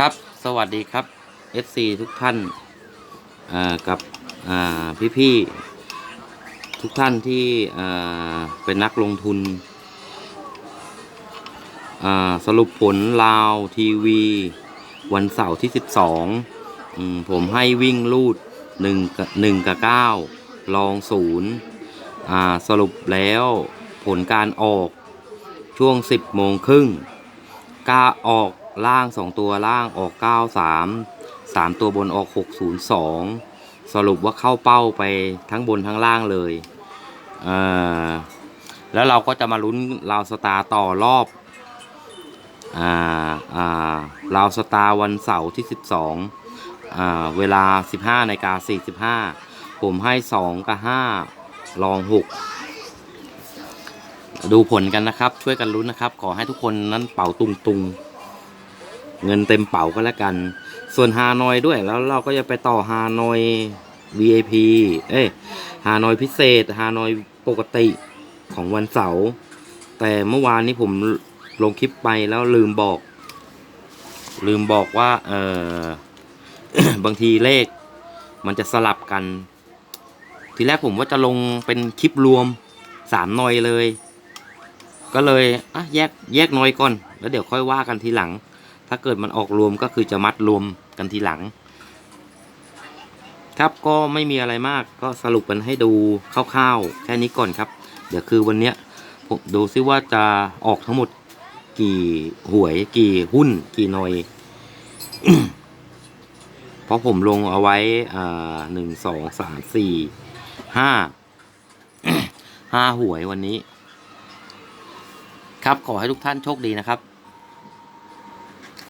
ครับ สวัสดีครับ FC ทุกท่านอ่ากับอ่าพี่ๆทุกท่านที่อ่าเป็นนักลงทุนอ่าสรุปผลลาวทีวี วันเสาร์ที่ 12อืมผมให้วิ่งลูด 1 กับ1กับ9ลองศูนย์อ่าสรุปแล้วผลการออกช่วง 10 โมงครึ่งกาออก ล่างสองตัวล่างออก 93 3 ตัวบนออก 602 สรุปว่าเข้าเป้าไปทั้งบนทั้งล่างเลยเแล้วเราก็จะมาลุ้นลาวสตาร์ต่อรอบอ่าอ่าลาวสตาร์วันเสาร์ที่ 12อ่าเวลา 15นาฬิกา45 ผมให้ 2 กับ 5 ลอง 6 ดูผลกันนะครับ ช่วยกันลุ้นนะครับ ขอให้ทุกคนนั้นเป่าตุงตุงๆ เงินเต็มเป๋าก็แล้วกัน ส่วนฮานอยด้วยแล้วเราก็จะไปต่อฮานอย VIP เอ้ยฮานอยพิเศษฮานอยปกติของวันเสาร์แต่เมื่อวานนี้ผมลงคลิปไปแล้วลืมบอก ลืมบอกว่าเออบางทีเลข มันจะสลับกัน ทีแรกผมว่าจะลงเป็นคลิปรวมสามนอยเลย ก็เลยอะแยกแยกนอยก่อน แล้วเดี๋ยวค่อยว่ากันทีหลัง ถ้าเกิดมันออกรวมก็คือจะมัดรวมกันทีหลัง ครับก็ไม่มีอะไรมากก็สรุปกันให้ดูคร่าวๆแค่นี้ก่อนครับ เดี๋ยวคือวันเนี้ยผมดูซิว่าจะออกทั้งหมดกี่หวยกี่หุ้นกี่หน่อยเพราะผมลงเอาไว้อ่าหนึ่งสองสามสี่ห้าห้าหวยวันนี้ ครับขอให้ทุกท่านโชคดีนะครับ